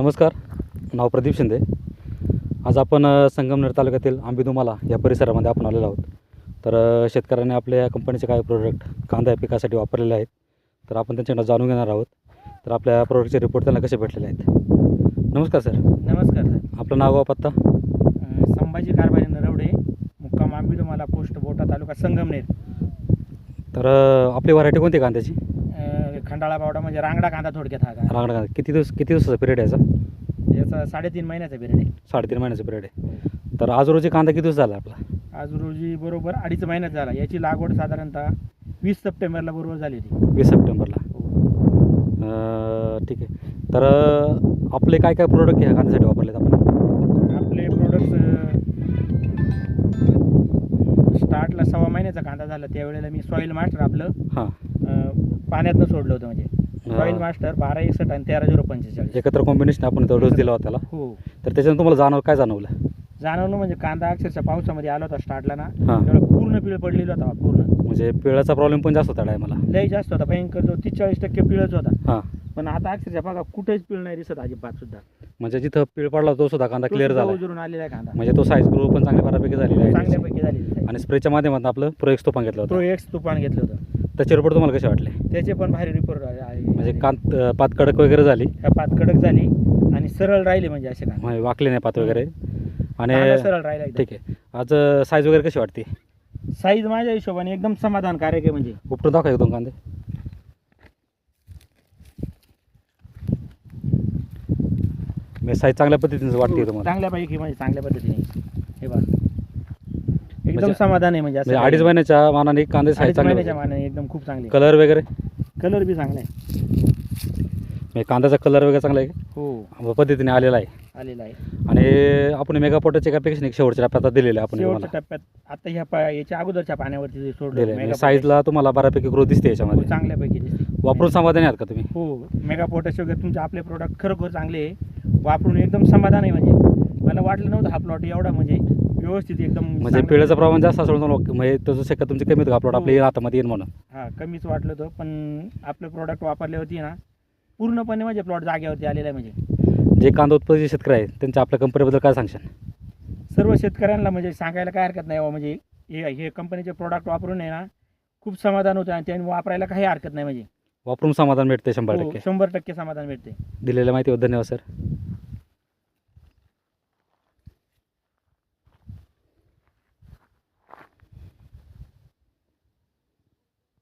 नमस्कार नाव प्रदीप शिंदे. आज आपण संगमनेर तालुक्यातील आंबेदुमाला या परिसरामध्ये आपण आलेलो आहोत. तर शेतकऱ्यांनी आपल्या कंपनीचे काही प्रोडक्ट कांदा या पिकासाठी वापरलेले आहेत तर आपण त्यांच्याकडनं जाणून घेणार आहोत. तर आपल्या प्रोडक्टचे रिपोर्ट त्यांना कसे भेटलेले आहेत? नमस्कार सर नमस्कार सर आपलं नाव व पत्ता? संभाजी कारभारी नरवडे मुक्काम आंबिडोमाला पोस्ट बोटा तालुका संगमनेर. तर आपली व्हरायटी कोणती कांद्याची? खंडाळा पावडा म्हणजे रांगडा कांदा थोडक्यात हा रांगडा कांदा. किती दिवस किती दिवसाचा पिरियड आहे याचा? याचा साडेतीन महिन्याचा पिरियड आहे. साडेतीन महिन्याचा पिरियड आहे. तर आज रोजी कांदा किती दिवस झाला आपला? आज रोजी बरोबर अडीच महिन्यात झाला. याची लागवड साधारणतः वीस सप्टेंबरला बरोबर झाली होती. वीस सप्टेंबरला. अ, ठीक आहे. तर अ, आपले काय काय प्रोडक्ट ह्या कांद्यासाठी वापरलेत आपण? आपले प्रोडक्ट्स स्टार्टला सव्वा महिन्याचा कांदा झाला. त्यावेळेला मी सॉईल मास्टर आपलं. हां. पाण्यातनं सोडलं होतं म्हणजे. सॉईल मास्टर बारा एकसष्ट आणि तेरा झिरो पंचेचाळीस. एकत्र कॉम्बिनेशन आपण तो डोस दिला होता त्याला हो. तर त्याच्यानं तुम्हाला जाणव काय जाणवलं? जाणवलं म्हणजे कांदा अक्षरशः पावसामध्ये आला होता स्टार्टला ना. त्यावेळेला पूर्ण पिळ पडलेला होता पूर्ण. म्हणजे पिळाचा प्रॉब्लेम पण जास्त होता टायमाला लय जास्त होता भयंकर जो तीस चाळीस टक्के पिळच होता. पण आता अक्षरशः बघा कुठेच पिळ नाही दिसत अजिबात सुद्धा. म्हणजे जिथं पिळ पडला तो सुद्धा कांदा क्लिअर झाला. आलेला आहे कांदा. म्हणजे तो साईज ग्रो पण चांगल्या बऱ्यापैकी झालेला आहे. चांगल्यापैकी झालेली. आणि स्प्रेच्या माध्यमातून आपलं प्रोजेक्ट तो पण घेतला तो होता एक्स तुफान घेतलं होतं. त्याचे रिपोर्ट तुम्हाला कसे वाटले? त्याचे पण भारी रिपोर्ट म्हणजे कांत पात कडक वगैरे झाली? पात कडक झाली आणि सरळ राहिले म्हणजे असे कांदा. म्हणजे वाकले नाही पात वगैरे. आणि कांदा सरळ राहिला एकदम. ठीक आहे. आज साईज वगैरे कशी वाटते? साईज माझ्या हिशोबाने एकदम समाधानकारक आहे म्हणजे. उपटून दाखवा एक दोन कांदे. साईज चांगल्या पद्धतीने वाटते तुम्हाला चांगल्यापैकी म्हणजे चांगल्या पद्धतीने. हे बघा. एकदम म्हणजे- समाधान आहे म्हणजे असं म्हणजे अडीच. महिन्याच्या मानाने कांदे साईज अडीच चांगले महिन्याच्या मानाने एकदम खूप चांगले. कलर वगैरे? कलर बी चांगला आहे. म्हणजे कांद्याचा कलर वगैरे चांगला आहे हो. पद्धतीने आलेला आहे. आलेला आहे. आणि आपण मेगा पोटाच्या एकापेक्षा एक शेवटच्या टप्प्यात आता दिलेले आहे आपण शेवटच्या तुम्हाला टप्प्यात आता ह्या पा- याच्या अगोदरच्या पाण्यावरती जे सोडलं दिले मेगा म्हणजे साईजला तुम्हाला बऱ्यापैकी ग्रोथ दिसते पोटॅश- हो, याच्यामध्ये चांगल्यापैकी दिसते. वापरून समाधानी आहात का तुम्ही? हो मेगा पोटॅश वगैरे तुमचे आपले प्रोडक्ट खरोखर चांगले आहे. वापरून एकदम समाधान आहे म्हणजे. मला वाटलं नव्हतं हा प्लॉट एवढा म्हणजे व्यवस्थित एकदम म्हणजे चांगला- पिळाचं प्रमाण जास्त असं म्हणजे तसं शक्यत तुमची कमी होतं प्लॉट आपल्या हो. हातामध्ये येईल म्हणून. हा कमीच वाटलं होतं पण आपले प्रोडक्ट वापरल्यावरती ना पूर्णपणे म्हणजे प्लॉट जागेवरती आलेला आहे म्हणजे. जे कांदा उत्पादक शेतकरी आहेत त्यांच्या आपल्या कंपनीबद्दल काय सांगशाल? सर्व शेतकऱ्यांना म्हणजे सांगायला काय हरकत नाही म्हणजे हे हे कंपनीचे प्रोडक्ट वापरून आहे ना खूप समाधान होतं आणि त्यांनी वापरायला काही हरकत नाही म्हणजे. वापरून समाधान भेटते शंभर हो, टक्के. शंभर टक्के समाधान भेटते दिलेल्या माहितीबद्दल धन्यवाद सर.